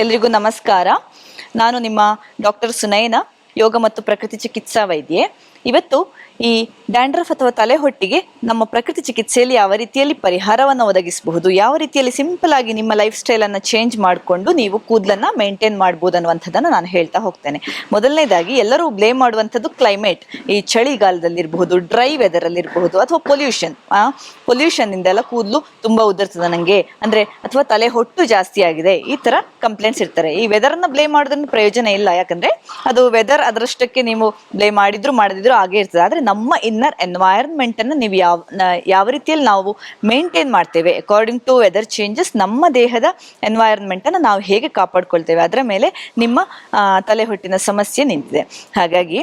ಎಲ್ರಿಗೂ ನಮಸ್ಕಾರ. ನಾನು ನಿಮ್ಮ ಡಾಕ್ಟರ್ ಸುನಯನ ಯೋಗ ಮತ್ತು ಪ್ರಕೃತಿ ಚಿಕಿತ್ಸಾ ವೈದ್ಯೆ. ಇವತ್ತು ಈ ಡ್ಯಾಂಡ್ರಫ್ ಅಥವಾ ತಲೆಹೊಟ್ಟಿಗೆ ನಮ್ಮ ಪ್ರಕೃತಿ ಚಿಕಿತ್ಸೆಯಲ್ಲಿ ಯಾವ ರೀತಿಯಲ್ಲಿ ಪರಿಹಾರವನ್ನು ಒದಗಿಸಬಹುದು, ಯಾವ ರೀತಿಯಲ್ಲಿ ಸಿಂಪಲ್ ಆಗಿ ನಿಮ್ಮ ಲೈಫ್ ಸ್ಟೈಲನ್ನು ಚೇಂಜ್ ಮಾಡಿಕೊಂಡು ನೀವು ಕೂದಲನ್ನ ಮೇಂಟೈನ್ ಮಾಡ್ಬೋದು ಅನ್ನುವಂಥದ್ದನ್ನು ನಾನು ಹೇಳ್ತಾ ಹೋಗ್ತೇನೆ. ಮೊದಲನೇದಾಗಿ, ಎಲ್ಲರೂ ಬ್ಲೇಮ್ ಮಾಡುವಂಥದ್ದು ಕ್ಲೈಮೇಟ್. ಈ ಚಳಿಗಾಲದಲ್ಲಿರಬಹುದು, ಡ್ರೈ ವೆದರ್ ವೆದರಲ್ಲಿರಬಹುದು ಅಥವಾ ಪೊಲ್ಯೂಷನ್. ಪೊಲ್ಯೂಷನ್ ಇಂದೆಲ್ಲ ಕೂದಲು ತುಂಬಾ ಉದುರ್ತದೆ ನನಗೆ ಅಂದ್ರೆ, ಅಥವಾ ತಲೆ ಹೊಟ್ಟು ಜಾಸ್ತಿ ಆಗಿದೆ, ಈ ತರ ಕಂಪ್ಲೇಂಟ್ಸ್ ಇರ್ತಾರೆ. ಈ ವೆದರ್ ಅನ್ನ ಬ್ಲೇಮ್ ಮಾಡೋದ್ರಿಂದ ಪ್ರಯೋಜನ ಇಲ್ಲ. ಯಾಕಂದ್ರೆ, ಅದು ವೆದರ್ ಅದರಷ್ಟಕ್ಕೆ ನೀವು ಬ್ಲೇಮ್ ಮಾಡಿದ್ರು, ಮಾಡದಿದ್ರು ಹಾಗೆ ಇರ್ತದೆ. ಆದ್ರೆ ನಮ್ಮ ಇನ್ನರ್ ಎನ್ವೈರನ್ಮೆಂಟ್ ಅನ್ನು ನೀವು ಯಾವ ಯಾವ ರೀತಿಯಲ್ಲಿ ನಾವು ಮೇಂಟೈನ್ ಮಾಡ್ತೇವೆ ಅಕಾರ್ಡಿಂಗ್ ಟು ವೆದರ್ ಚೇಂಜಸ್ ನಮ್ಮ ದೇಹದ ಎನ್ವೈರನ್ಮೆಂಟ್ ಅನ್ನು ನಾವು ಹೇಗೆ ಕಾಪಾಡ್ಕೊಳ್ತೇವೆ ಅದರ ಮೇಲೆ ನಿಮ್ಮ ತಲೆ ಹೊಟ್ಟಿನ ಸಮಸ್ಯೆ ನಿಂತಿದೆ. ಹಾಗಾಗಿ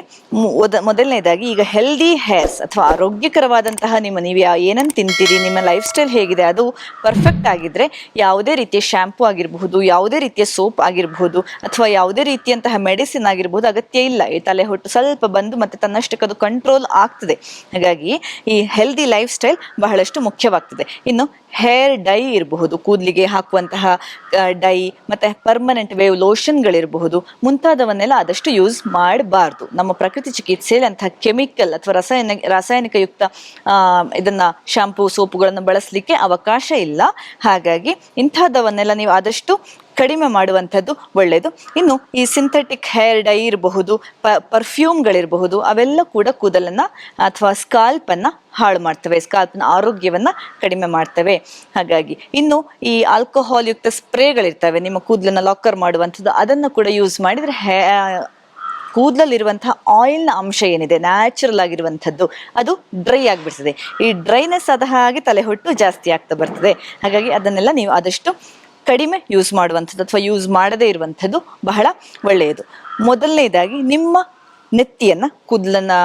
ಮೊದಲನೇದಾಗಿ ಈಗ ಹೆಲ್ದಿ ಹೇರ್ಸ್ ಅಥವಾ ಆರೋಗ್ಯಕರವಾದಂತಹ ನಿಮ್ಮ, ನೀವು ಏನನ್ನು ತಿಂತೀರಿ, ನಿಮ್ಮ ಲೈಫ್ ಸ್ಟೈಲ್ ಹೇಗಿದೆ, ಅದು ಪರ್ಫೆಕ್ಟ್ ಆಗಿದ್ರೆ ಯಾವುದೇ ರೀತಿಯ ಶ್ಯಾಂಪು ಆಗಿರಬಹುದು, ಯಾವುದೇ ರೀತಿಯ ಸೋಪ್ ಆಗಿರಬಹುದು, ಅಥವಾ ಯಾವುದೇ ರೀತಿಯಂತಹ ಮೆಡಿಸಿನ್ ಆಗಿರಬಹುದು ಅಗತ್ಯ ಇಲ್ಲ. ಈ ತಲೆ ಹೊಟ್ಟು ಸ್ವಲ್ಪ ಬಂದು ಮತ್ತೆ ತನ್ನಷ್ಟಕ್ಕೆ ಕಂಟ್ರೋಲ್ ಆಗ್ತದೆ. ಹಾಗಾಗಿ ಈ ಹೆಲ್ದಿ ಲೈಫ್ ಸ್ಟೈಲ್ ಬಹಳಷ್ಟು ಮುಖ್ಯವಾಗ್ತದೆ. ಇನ್ನು ಹೇರ್ ಡೈ ಇರಬಹುದು, ಕೂದಲಿಗೆ ಹಾಕುವಂತಹ ಡೈ ಮತ್ತೆ ಪರ್ಮನೆಂಟ್ ವೇವ್ ಲೋಷನ್ಗಳಿರಬಹುದು ಮುಂತಾದವನ್ನೆಲ್ಲ ಆದಷ್ಟು ಯೂಸ್ ಮಾಡಬಾರ್ದು. ನಮ್ಮ ಪ್ರಕೃತಿ ಚಿಕಿತ್ಸೆಯಲ್ಲಿ ಅಂತಹ ಕೆಮಿಕಲ್ ಅಥವಾ ರಸಾಯನ ರಾಸಾಯನಿಕಯುಕ್ತ ಯುಕ್ತ ಇದನ್ನ ಶಾಂಪೂ ಸೋಪುಗಳನ್ನು ಬಳಸಲಿಕ್ಕೆ ಅವಕಾಶ ಇಲ್ಲ. ಹಾಗಾಗಿ ಇಂಥದ್ದವನ್ನೆಲ್ಲ ನೀವು ಆದಷ್ಟು ಕಡಿಮೆ ಮಾಡುವಂಥದ್ದು ಒಳ್ಳೆಯದು ಇನ್ನು ಈ ಸಿಂಥೆಟಿಕ್ ಹೇರ್ ಡೈ ಇರಬಹುದು, ಪ ಪರ್ಫ್ಯೂಮ್ಗಳಿರಬಹುದು ಅವೆಲ್ಲ ಕೂಡ ಕೂದಲನ್ನು ಅಥವಾ ಸ್ಕಾಲ್ಪನ್ನು ಹಾಳು ಮಾಡ್ತವೆ. ಸ್ಕಾಲ್ಪ್ನ ಆರೋಗ್ಯವನ್ನು ಕಡಿಮೆ ಮಾಡ್ತವೆ. ಹಾಗಾಗಿ ಇನ್ನು ಈ ಆಲ್ಕೋಹಾಲ್ ಯುಕ್ತ ಸ್ಪ್ರೇಗಳಿರ್ತವೆ ನಿಮ್ಮ ಕೂದಲನ್ನು ಲಾಕರ್ ಮಾಡುವಂಥದ್ದು, ಅದನ್ನು ಕೂಡ ಯೂಸ್ ಮಾಡಿದರೆ ಹೇ ಕೂದಲಲ್ಲಿರುವಂತಹ ಆಯಿಲ್ನ ಅಂಶ ಏನಿದೆ? ನ್ಯಾಚುರಲ್ ಆಗಿರುವಂಥದ್ದು, ಅದು ಡ್ರೈ ಆಗಿಬಿಡ್ತದೆ. ಈ ಡ್ರೈನೆಸ್ ಆದ ಹಾಗೆ ತಲೆ ಹೊಟ್ಟು ಜಾಸ್ತಿ ಆಗ್ತಾ ಬರ್ತದೆ. ಹಾಗಾಗಿ ಅದನ್ನೆಲ್ಲ ನೀವು ಆದಷ್ಟು ಕಡಿಮೆ ಯೂಸ್ ಮಾಡುವಂಥದ್ದು ಅಥವಾ ಯೂಸ್ ಮಾಡದೇ ಇರುವಂಥದ್ದು ಬಹಳ ಒಳ್ಳೆಯದು. ಮೊದಲನೇದಾಗಿ ನಿಮ್ಮ ನೆತ್ತಿಯನ್ನು, ಕೂದಲನ್ನ,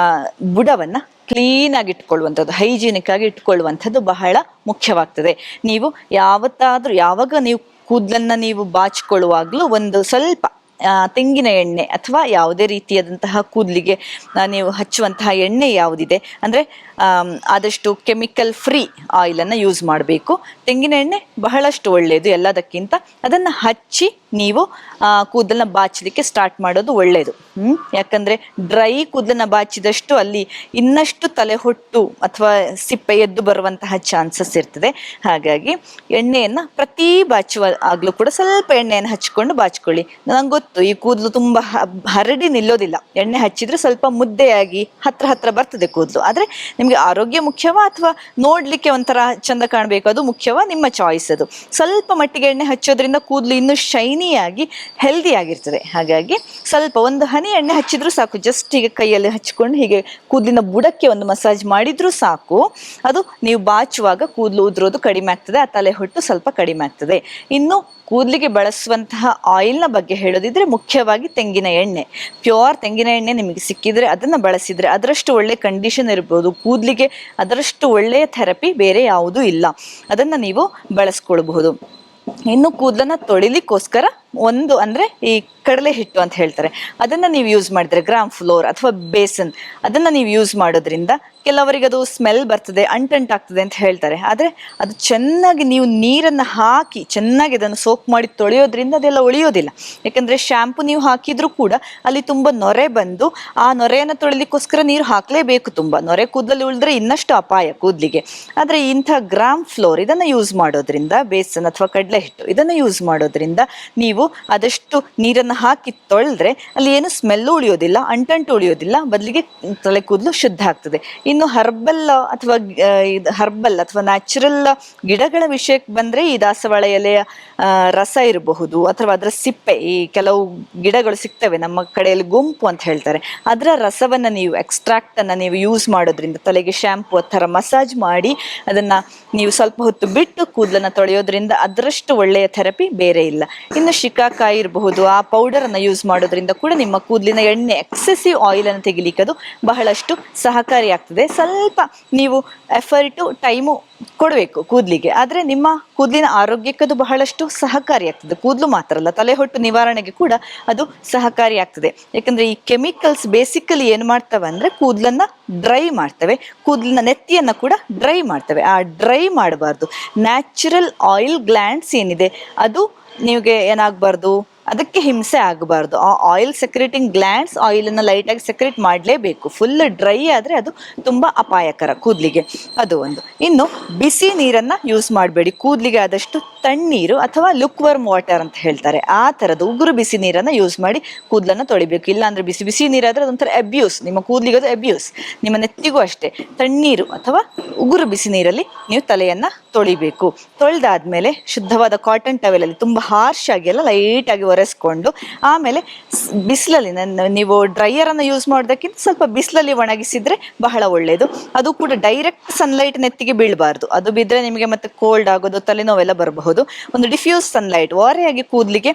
ಬುಡವನ್ನು ಕ್ಲೀನ್ ಆಗಿ ಇಟ್ಕೊಳ್ಳುವಂಥದ್ದು ಹೈಜೀನಿಕ್ ಆಗಿ ಇಟ್ಕೊಳ್ಳುವಂಥದ್ದು ಬಹಳ ಮುಖ್ಯವಾಗ್ತದೆ. ನೀವು ಯಾವತ್ತಾದರೂ, ಯಾವಾಗ ನೀವು ಕೂದಲನ್ನ ನೀವು ಬಾಚಿಕೊಳ್ಳುವಾಗಲೂ ಒಂದು ಸ್ವಲ್ಪ ತೆಂಗಿನ ಎಣ್ಣೆ ಅಥವಾ ಯಾವುದೇ ರೀತಿಯಾದಂತಹ ಕೂದಲಿಗೆ ನೀವು ಹಚ್ಚುವಂತಹ ಎಣ್ಣೆ ಯಾವುದಿದೆ, ಅಂದರೆ ಆದಷ್ಟು ಕೆಮಿಕಲ್ ಫ್ರೀ ಆಯಿಲನ್ನು ಯೂಸ್ ಮಾಡಬೇಕು. ತೆಂಗಿನ ಎಣ್ಣೆ ಬಹಳಷ್ಟು ಒಳ್ಳೆಯದು ಎಲ್ಲದಕ್ಕಿಂತ. ಅದನ್ನು ಹಚ್ಚಿ ನೀವು ಕೂದಲನ್ನ ಬಾಚಲಿಕ್ಕೆ ಸ್ಟಾರ್ಟ್ ಮಾಡೋದು ಒಳ್ಳೆಯದು ಹ್ಮ್? ಯಾಕಂದ್ರೆ ಡ್ರೈ ಕೂದಲನ್ನ ಬಾಚಿದಷ್ಟು ಅಲ್ಲಿ ಇನ್ನಷ್ಟು ತಲೆ ಹೊಟ್ಟು ಅಥವಾ ಸಿಪ್ಪೆ ಎದ್ದು ಬರುವಂತಹ ಚಾನ್ಸಸ್ ಇರ್ತದೆ. ಹಾಗಾಗಿ ಎಣ್ಣೆಯನ್ನ ಪ್ರತಿ ಬಾಚುವ ಆಗ್ಲೂ ಕೂಡ ಸ್ವಲ್ಪ ಎಣ್ಣೆಯನ್ನು ಹಚ್ಕೊಂಡು ಬಾಚ್ಕೊಳ್ಳಿ. ನಂಗೆ ಗೊತ್ತು, ಈ ಕೂದಲು ತುಂಬಾ ಹರಡಿ ನಿಲ್ಲೋದಿಲ್ಲ. ಎಣ್ಣೆ ಹಚ್ಚಿದ್ರೆ ಸ್ವಲ್ಪ ಮುದ್ದೆಯಾಗಿ ಹತ್ರ ಹತ್ರ ಬರ್ತದೆ ಕೂದಲು. ಆದ್ರೆ ನಿಮ್ಗೆ ಆರೋಗ್ಯ ಮುಖ್ಯವಾ ಅಥವಾ ನೋಡ್ಲಿಕ್ಕೆ ಒಂಥರ ಚಂದ ಕಾಣಬೇಕು? ಅದು ಮುಖ್ಯವಾ? ನಿಮ್ಮ ಚಾಯ್ಸ್ ಅದು. ಸ್ವಲ್ಪ ಮಟ್ಟಿಗೆ ಎಣ್ಣೆ ಹಚ್ಚೋದ್ರಿಂದ ಕೂದಲು ಇನ್ನೂ ಶೈನಿಯಾಗಿ ಹೆಲ್ದಿ ಆಗಿರ್ತದೆ. ಹಾಗಾಗಿ ಸ್ವಲ್ಪ ಒಂದು ಹನಿ ಎಣ್ಣೆ ಹಚ್ಚಿದ್ರು ಸಾಕು. ಜಸ್ಟ್ ಹೀಗೆ ಕೈಯಲ್ಲಿ ಹಚ್ಕೊಂಡು ಹೀಗೆ ಕೂದಲಿನ ಬುಡಕ್ಕೆ ಒಂದು ಮಸಾಜ್ ಮಾಡಿದ್ರು ಸಾಕು. ಅದು ನೀವು ಬಾಚುವಾಗ ಕೂದಲು ಉದುರೋದು ಕಡಿಮೆ ಆಗ್ತದೆ, ಆ ತಲೆ ಹೊಟ್ಟು ಸ್ವಲ್ಪ ಕಡಿಮೆ ಆಗ್ತದೆ. ಇನ್ನು ಕೂದಲಿಗೆ ಬಳಸುವಂತಹ ಆಯಿಲ್ನ ಬಗ್ಗೆ ಹೇಳೋದಿದ್ರೆ ಮುಖ್ಯವಾಗಿ ತೆಂಗಿನ ಎಣ್ಣೆ. ಪ್ಯೂರ್ ತೆಂಗಿನ ಎಣ್ಣೆ ನಿಮಗೆ ಸಿಕ್ಕಿದ್ರೆ ಅದನ್ನು ಬಳಸಿದರೆ ಅದರಷ್ಟು ಒಳ್ಳೆ ಕಂಡೀಷನ್ ಇರ್ಬೋದು. ಕೂದಲಿಗೆ ಅದರಷ್ಟು ಒಳ್ಳೆಯ ಥೆರಪಿ ಬೇರೆ ಯಾವುದೂ ಇಲ್ಲ. ಅದನ್ನು ನೀವು ಬಳಸ್ಕೊಳ್ಬಹುದು. ಇನ್ನು ಕೂದಲನ್ನ ತೊಳಿಲಿಕ್ಕೋಸ್ಕರ ಒಂದು ಅಂದ್ರೆ ಈ ಕಡಲೆ ಹಿಟ್ಟು ಅಂತ ಹೇಳ್ತಾರೆ. ಅದನ್ನ ನೀವು ಯೂಸ್ ಮಾಡಿದ್ರೆ ಗ್ರಾಮ್ ಫ್ಲೋರ್ ಅಥವಾ ಬೇಸನ್ ಅದನ್ನ ನೀವು ಯೂಸ್ ಮಾಡೋದ್ರಿಂದ ಕೆಲವರಿಗೆ ಅದು ಸ್ಮೆಲ್ ಬರ್ತದೆ ಅಂಟಂಟಾಗ್ತದೆ ಅಂತ ಹೇಳ್ತಾರೆ. ಆದ್ರೆ ಅದು ಚೆನ್ನಾಗಿ ನೀವು ನೀರನ್ನ ಹಾಕಿ ಚೆನ್ನಾಗಿ ಅದನ್ನು ಸೋಪ್ ಮಾಡಿ ತೊಳೆಯೋದ್ರಿಂದ ಅದೆಲ್ಲ ಉಳಿಯೋದಿಲ್ಲ. ಯಾಕಂದ್ರೆ ಶಾಂಪು ನೀವು ಹಾಕಿದ್ರೂ ಕೂಡ ಅಲ್ಲಿ ತುಂಬಾ ನೊರೆ ಬಂದು ಆ ನೊರೆಯನ್ನು ತೊಳೆಲಿಕ್ಕೋಸ್ಕರ ನೀರು ಹಾಕ್ಲೇಬೇಕು ತುಂಬಾ. ನೊರೆ ಕೂದಲಲ್ಲಿ ಉಳಿದ್ರೆ ಇನ್ನಷ್ಟು ಅಪಾಯ ಕೂದಲಿಗೆ. ಆದ್ರೆ ಇಂಥ ಗ್ರಾಮ್ ಫ್ಲೋರ್ ಇದನ್ನ ಯೂಸ್ ಮಾಡೋದ್ರಿಂದ ಬೇಸನ್ ಅಥವಾ ಕಡಲೆ ಹಿಟ್ಟು ಇದನ್ನ ಯೂಸ್ ಮಾಡೋದ್ರಿಂದ ನೀವು ಆದಷ್ಟು ನೀರನ್ನು ಹಾಕಿ ತೊಳೆದ್ರೆ ಅಲ್ಲಿ ಏನು ಸ್ಮೆಲ್ಲು ಉಳಿಯೋದಿಲ್ಲ ಅಂಟಂಟು ಉಳಿಯೋದಿಲ್ಲ, ಬದಲಿಗೆ ತಲೆ ಕೂದಲು ಶುದ್ಧ ಆಗ್ತದೆ. ಇನ್ನು ಹರ್ಬಲ್ ಅಥವಾ ಹರ್ಬಲ್ ಅಥವಾ ನ್ಯಾಚುರಲ್ ಗಿಡಗಳ ವಿಷಯಕ್ಕೆ ಬಂದ್ರೆ ಈ ದಾಸವಾಳ ಎಲೆಯ ರಸ ಇರಬಹುದು, ಅಥವಾ ಅದರ ಸಿಪ್ಪೆ, ಈ ಕೆಲವು ಗಿಡಗಳು ಸಿಗ್ತವೆ, ನಮ್ಮ ಕಡೆಯಲ್ಲಿ ಗುಂಪು ಅಂತ ಹೇಳ್ತಾರೆ. ಅದರ ರಸವನ್ನ ನೀವು ಎಕ್ಸ್ಟ್ರಾಕ್ಟನ್ನು ನೀವು ಯೂಸ್ ಮಾಡೋದ್ರಿಂದ, ತಲೆಗೆ ಶ್ಯಾಂಪು ಆ ಥರ ಮಸಾಜ್ ಮಾಡಿ ಅದನ್ನ ನೀವು ಸ್ವಲ್ಪ ಹೊತ್ತು ಬಿಟ್ಟು ಕೂದಲನ್ನು ತೊಳೆಯೋದ್ರಿಂದ ಅದರಷ್ಟು ಒಳ್ಳೆಯ ಥೆರಪಿ ಬೇರೆ ಇಲ್ಲ. ಇನ್ನು ಶಿಕಾಕಾಯಿ ಇರಬಹುದು, ಆ ಪೌಡರ್ ಅನ್ನ ಯೂಸ್ ಮಾಡೋದ್ರಿಂದ ಕೂಡ ನಿಮ್ಮ ಕೂದಲಿನ ಎಣ್ಣೆ ಎಕ್ಸೆಸಿವ್ ಆಯಿಲ್ ಅನ್ನು ತೆಗಿಲಿಕ್ಕೆ ಅದು ಬಹಳಷ್ಟು ಸಹಕಾರಿಯಾಗ್ತದೆ. ಸ್ವಲ್ಪ ನೀವು ಎಫರ್ಟು ಟೈಮು ಕೊಡಬೇಕು ಕೂದಲಿಗೆ. ಆದರೆ ನಿಮ್ಮ ಕೂದಲಿನ ಆರೋಗ್ಯಕ್ಕದು ಬಹಳಷ್ಟು ಸಹಕಾರಿಯಾಗ್ತದೆ. ಕೂದಲು ಮಾತ್ರ ಅಲ್ಲ, ತಲೆಹೊಟ್ಟು ನಿವಾರಣೆಗೆ ಕೂಡ ಅದು ಸಹಕಾರಿಯಾಗ್ತದೆ. ಯಾಕಂದ್ರೆ ಈ ಕೆಮಿಕಲ್ಸ್ ಬೇಸಿಕಲಿ ಏನು ಮಾಡ್ತವೆ ಅಂದ್ರೆ ಕೂದಲನ್ನು ಡ್ರೈ ಮಾಡ್ತವೆ. ಕೂದಲಿನ ನೆತ್ತಿಯನ್ನ ಕೂಡ ಡ್ರೈ ಮಾಡ್ತವೆ. ಆ ಡ್ರೈ ಮಾಡಬಾರ್ದು. ನ್ಯಾಚುರಲ್ ಆಯಿಲ್ ಗ್ಲ್ಯಾಂಡ್ಸ್ ಏನಿದೆ, ಅದು ನಿಮಗೆ ಏನಾಗಬಾರ್ದು? ಅದಕ್ಕೆ ಹಿಂಸೆ ಆಗಬಾರ್ದು. ಆ ಆಯಿಲ್ ಸೆಕ್ರೇಟಿಂಗ್ ಗ್ಲ್ಯಾಂಡ್ಸ್ ಆಯಿಲನ್ನು ಲೈಟಾಗಿ ಸೆಕ್ರೇಟ್ ಮಾಡಲೇಬೇಕು. ಫುಲ್ ಡ್ರೈ ಆದರೆ ಅದು ತುಂಬ ಅಪಾಯಕರ ಕೂದಲಿಗೆ. ಅದು ಒಂದು. ಇನ್ನು ಬಿಸಿ ನೀರನ್ನು ಯೂಸ್ ಮಾಡಬೇಡಿ. ಕೂದಲಿಗೆ ಆದಷ್ಟು ತಣ್ಣೀರು ಅಥವಾ ಲುಕ್ ವರ್ಮ್ ವಾಟರ್ ಅಂತ ಹೇಳ್ತಾರೆ. ಆ ಥರದ್ದು ಉಗುರು ಬಿಸಿ ನೀರನ್ನು ಯೂಸ್ ಮಾಡಿ ಕೂದಲನ್ನು ತೊಳಿಬೇಕು. ಇಲ್ಲಾಂದರೆ ಬಿಸಿ ಬಿಸಿ ನೀರಾದರೆ ಅದೊಂಥರ ಅಬ್ಯೂಸ್ ನಿಮ್ಮ ಕೂದಲಿಗೆ ಅದು ಅಬ್ಯೂಸ್ ನಿಮ್ಮ ನೆತ್ತಿಗೂ ಅಷ್ಟೇ. ತಣ್ಣೀರು ಅಥವಾ ಉಗುರು ಬಿಸಿ ನೀರಲ್ಲಿ ನೀವು ತಲೆಯನ್ನು ತೊಳಿಬೇಕು. ತೊಳೆದಾದ್ಮೇಲೆ ಶುದ್ಧವಾದ ಕಾಟನ್ ಟವೆಲಲ್ಲಿ ತುಂಬ ಹಾರ್ಶ್ ಆಗಿ ಎಲ್ಲ ಲೈಟಾಗಿ ಒರೆಸ್ಕೊಂಡು ಆಮೇಲೆ ಬಿಸಿಲಲ್ಲಿ ನೀವು ಡ್ರೈಯರನ್ನು ಯೂಸ್ ಮಾಡೋದಕ್ಕಿಂತ ಸ್ವಲ್ಪ ಬಿಸಿಲಲ್ಲಿ ಒಣಗಿಸಿದ್ರೆ ಬಹಳ ಒಳ್ಳೆಯದು ಅದು ಕೂಡ ಡೈರೆಕ್ಟ್ ಸನ್ಲೈಟ್ ನೆತ್ತಿಗೆ ಬೀಳಬಾರ್ದು. ಅದು ಬಿದ್ದರೆ ನಿಮಗೆ ಮತ್ತೆ ಕೋಲ್ಡ್ ಆಗೋದು, ತಲೆನೋವೆಲ್ಲ ಬರಬಹುದು. ಒಂದು ಡಿಫ್ಯೂಸ್ ಸನ್ಲೈಟ್ ಓರೆಯಾಗಿ ಕೂದಲಿಗೆ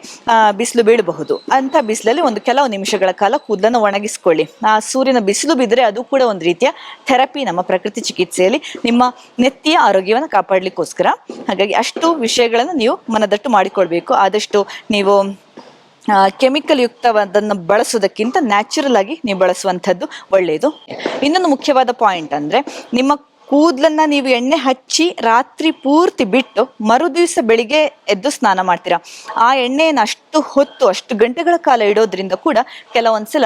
ಬಿಸಿಲು ಬೀಳಬಹುದು. ಅಂತ ಬಿಸಿಲಲ್ಲಿ ಒಂದು ಕೆಲವು ನಿಮಿಷಗಳ ಕಾಲ ಕೂದಲನ್ನು ಒಣಗಿಸ್ಕೊಳ್ಳಿ. ಆ, ಸೂರ್ಯನ ಬಿಸಿಲು ಬಿದ್ದರೆ ಅದು ಕೂಡ ಒಂದು ರೀತಿಯ ಥೆರಪಿ ನಮ್ಮ ಪ್ರಕೃತಿ ಚಿಕಿತ್ಸೆಯಲ್ಲಿ ನಿಮ್ಮ ನೆತ್ತಿಯ ಆರೋಗ್ಯವನ್ನು ಕಾಪಾಡಲಿಕ್ಕೋಸ್ಕರ. ಹಾಗಾಗಿ ಅಷ್ಟು ವಿಷಯಗಳನ್ನು ನೀವು ಮನದಟ್ಟು ಮಾಡಿಕೊಳ್ಬೇಕು ಆದಷ್ಟು ನೀವು ಕೆಮಿಕಲ್ ಯುಕ್ತವಾದನ್ನು ಬಳಸೋದಕ್ಕಿಂತ ನ್ಯಾಚುರಲ್ ಆಗಿ ನೀವು ಬಳಸುವಂಥದ್ದು ಒಳ್ಳೆಯದು. ಇನ್ನೊಂದು ಮುಖ್ಯವಾದ ಪಾಯಿಂಟ್ ಅಂದರೆ ನಿಮ್ಮ ಕೂದಲನ್ನ ನೀವು ಎಣ್ಣೆ ಹಚ್ಚಿ ರಾತ್ರಿ ಪೂರ್ತಿ ಬಿಟ್ಟು ಮರುದಿವಸ ಬೆಳಿಗ್ಗೆ ಎದ್ದು ಸ್ನಾನ ಮಾಡ್ತೀರಾ? ಆ ಎಣ್ಣೆಯನ್ನು ಅಷ್ಟು ಹೊತ್ತು, ಅಷ್ಟು ಗಂಟೆಗಳ ಕಾಲ ಇಡೋದ್ರಿಂದ ಕೂಡ ಕೆಲವೊಂದ್ಸಲ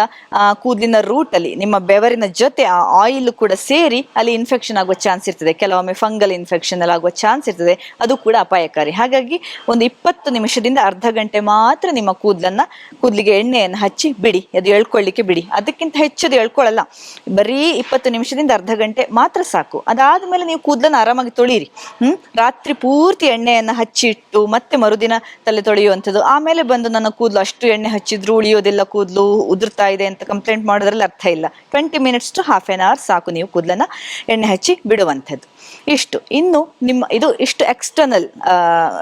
ಕೂದಲಿನ ರೂಟಲ್ಲಿ ನಿಮ್ಮ ಬೆವರಿನ ಜೊತೆ ಆ ಆಯಿಲ್ ಕೂಡ ಸೇರಿ ಅಲ್ಲಿ ಇನ್ಫೆಕ್ಷನ್ ಆಗುವ ಚಾನ್ಸ್ ಇರ್ತದೆ. ಕೆಲವೊಮ್ಮೆ ಫಂಗಲ್ ಇನ್ಫೆಕ್ಷನ್ ಎಲ್ಲ ಆಗುವ ಚಾನ್ಸ್ ಇರ್ತದೆ. ಅದು ಕೂಡ ಅಪಾಯಕಾರಿ. ಹಾಗಾಗಿ ಒಂದು ಇಪ್ಪತ್ತು ನಿಮಿಷದಿಂದ ಅರ್ಧ ಗಂಟೆ ಮಾತ್ರ ನಿಮ್ಮ ಕೂದಲನ್ನ, ಕೂದಲಿಗೆ ಎಣ್ಣೆಯನ್ನು ಹಚ್ಚಿ ಬಿಡಿ. ಅದು ಎಳ್ಕೊಳ್ಳಿಕ್ಕೆ ಬಿಡಿ. ಅದಕ್ಕಿಂತ ಹೆಚ್ಚದು ಎಳ್ಕೊಳ್ಳಲ್ಲ ಬರೀ ಇಪ್ಪತ್ತು ನಿಮಿಷದಿಂದ ಅರ್ಧ ಗಂಟೆ ಮಾತ್ರ ಸಾಕು. ಅದಾದ್ಮೇಲೆ ನೀವು ಕೂದಲನ್ನು ಆರಾಮಾಗಿ ತೊಳೀರಿ. ಹ್ಮ್? ರಾತ್ರಿ ಪೂರ್ತಿ ಎಣ್ಣೆಯನ್ನು ಹಚ್ಚಿಟ್ಟು ಮತ್ತೆ ಮರುದಿನ ತಲೆ ತೊಳೆಯುವಂಥದ್ದು. ಆಮೇಲೆ ಬಂದು ನನ್ನ ಕೂದಲು ಅಷ್ಟು ಎಣ್ಣೆ ಹಚ್ಚಿದ್ರು, ಉಳಿಯೋದಿಲ್ಲ ಕೂದಲು, ಉದುರ್ತಾ ಇದೆ ಅಂತ ಕಂಪ್ಲೇಂಟ್ ಮಾಡೋದ್ರಲ್ಲಿ ಅರ್ಥ ಇಲ್ಲ. Twenty minutes to half an hour ಸಾಕು ನೀವು ಕೂದಲನ್ನು ಎಣ್ಣೆ ಹಚ್ಚಿ ಬಿಡುವಂಥದ್ದು. ಇಷ್ಟು. ಇನ್ನು ನಿಮ್ಮ, ಇದು ಇಷ್ಟು ಎಕ್ಸ್ಟರ್ನಲ್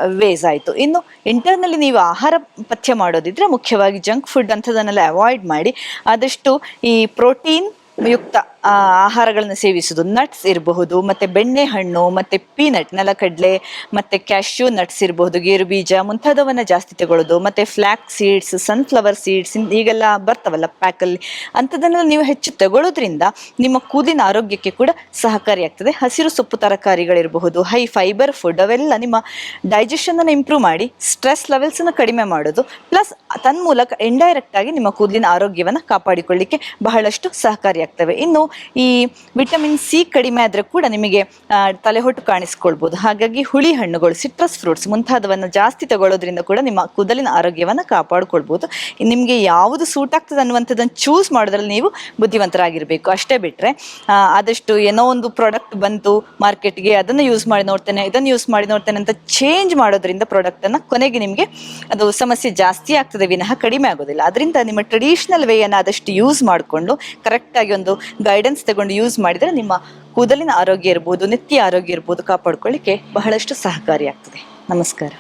ವೇಸ್ ಆಯಿತು. ಇನ್ನು ಇಂಟರ್ನಲ್ಲಿ ನೀವು ಆಹಾರ ಪಥ್ಯ ಮಾಡೋದಿದ್ರೆ ಮುಖ್ಯವಾಗಿ ಜಂಕ್ ಫುಡ್ ಅಂಥದನ್ನೆಲ್ಲ ಅವಾಯ್ಡ್ ಮಾಡಿ, ಆದಷ್ಟು ಈ ಪ್ರೋಟೀನ್ ಯುಕ್ತ ಆಹಾರಗಳನ್ನು ಸೇವಿಸುವುದು ನಟ್ಸ್ ಇರಬಹುದು, ಮತ್ತು ಬೆಣ್ಣೆ ಹಣ್ಣು ಮತ್ತು ಪೀನಟ್ ನೆಲಕಡಲೆ, ಮತ್ತು ಕ್ಯಾಶ್ಯೂ ನಟ್ಸ್ ಇರಬಹುದು ಗೇರು ಬೀಜ ಮುಂತಾದವನ್ನು ಜಾಸ್ತಿ ತಗೊಳ್ಳೋದು ಮತ್ತು ಫ್ಲ್ಯಾಕ್ ಸೀಡ್ಸ್ ಸನ್ಫ್ಲವರ್ ಸೀಡ್ಸ್ ಈಗೆಲ್ಲ ಬರ್ತಾವಲ್ಲ ಪ್ಯಾಕಲ್ಲಿ ಅಂಥದ್ದನ್ನು ನೀವು ಹೆಚ್ಚು ತಗೊಳ್ಳೋದ್ರಿಂದ ನಿಮ್ಮ ಕೂದಿನ ಆರೋಗ್ಯಕ್ಕೆ ಕೂಡ ಸಹಕಾರಿಯಾಗ್ತದೆ ಹಸಿರು ಸೊಪ್ಪು ತರಕಾರಿಗಳಿರಬಹುದು ಹೈ ಫೈಬರ್ ಫುಡ್ ಅವೆಲ್ಲ ನಿಮ್ಮ ಡೈಜೆಷನನ್ನು ಇಂಪ್ರೂವ್ ಮಾಡಿ ಸ್ಟ್ರೆಸ್ ಲೆವೆಲ್ಸನ್ನು ಕಡಿಮೆ ಮಾಡೋದು ಪ್ಲಸ್ ತನ್ಮೂಲಕ ಇಂಡೈರೆಕ್ಟ್ ಆಗಿ ನಿಮ್ಮ ಕೂದಲಿನ ಆರೋಗ್ಯವನ್ನು ಕಾಪಾಡಿಕೊಳ್ಳಿಕ್ಕೆ ಬಹಳಷ್ಟು ಸಹಕಾರಿಯಾಗ್ತವೆ ಇನ್ನು ಈ ವಿಟಮಿನ್ ಸಿ ಕಡಿಮೆ ಆದರೆ ಕೂಡ ನಿಮಗೆ ತಲೆ ತಲೆಹೊಟ್ಟು ಕಾಣಿಸ್ಕೊಳ್ಬೋದು. ಹಾಗಾಗಿ ಹುಳಿ ಹಣ್ಣುಗಳು ಸಿಟ್ರಸ್ ಫ್ರೂಟ್ಸ್ ಮುಂತಾದವನ್ನು ಜಾಸ್ತಿ ತಗೊಳ್ಳೋದ್ರಿಂದ ಕೂಡ ನಿಮ್ಮ ಕೂದಲಿನ ಆರೋಗ್ಯವನ್ನು ಕಾಪಾಡಿಕೊಳ್ಬೋದು. ನಿಮಗೆ ಯಾವುದು ಸೂಟ್ ಆಗ್ತದೆ ಅನ್ನುವಂಥದ್ದನ್ನು ಚೂಸ್ ಮಾಡೋದ್ರಲ್ಲಿ ನೀವು ಬುದ್ಧಿವಂತರಾಗಿರಬೇಕು. ಅಷ್ಟೇ ಬಿಟ್ಟರೆ ಆದಷ್ಟು ಏನೋ ಒಂದು ಪ್ರಾಡಕ್ಟ್ ಬಂತು ಮಾರ್ಕೆಟ್ಗೆ ಅದನ್ನು ಯೂಸ್ ಮಾಡಿ ನೋಡ್ತೇನೆ, ಇದನ್ನು ಯೂಸ್ ಮಾಡಿ ನೋಡ್ತೇನೆ ಅಂತ ಚೇಂಜ್ ಮಾಡೋದ್ರಿಂದ ಪ್ರಾಡಕ್ಟನ್ನು ಕೊನೆಗೆ ನಿಮಗೆ ಅದು ಸಮಸ್ಯೆ ಜಾಸ್ತಿ ಆಗ್ತದೆ, ವಿನಃ ಕಡಿಮೆ ಆಗೋದಿಲ್ಲ. ಅದರಿಂದ ನಿಮ್ಮ ಟ್ರೆಡಿಷನಲ್ ವೇಯನ್ನು ಆದಷ್ಟು ಯೂಸ್ ಮಾಡಿಕೊಂಡು ಕರೆಕ್ಟಾಗಿ ಒಂದು ಗೈಡೆನ್ಸ್ ತಗೊಂಡು ಯೂಸ್ ಮಾಡಿದರೆ ನಿಮ್ಮ ಕೂದಲಿನ ಆರೋಗ್ಯ ಇರ್ಬೋದು, ನಿತ್ಯ ಆರೋಗ್ಯ ಇರ್ಬೋದು, ಕಾಪಾಡ್ಕೊಳ್ಳಿಕ್ಕೆ ಬಹಳಷ್ಟು ಸಹಕಾರಿಯಾಗ್ತದೆ. ನಮಸ್ಕಾರ.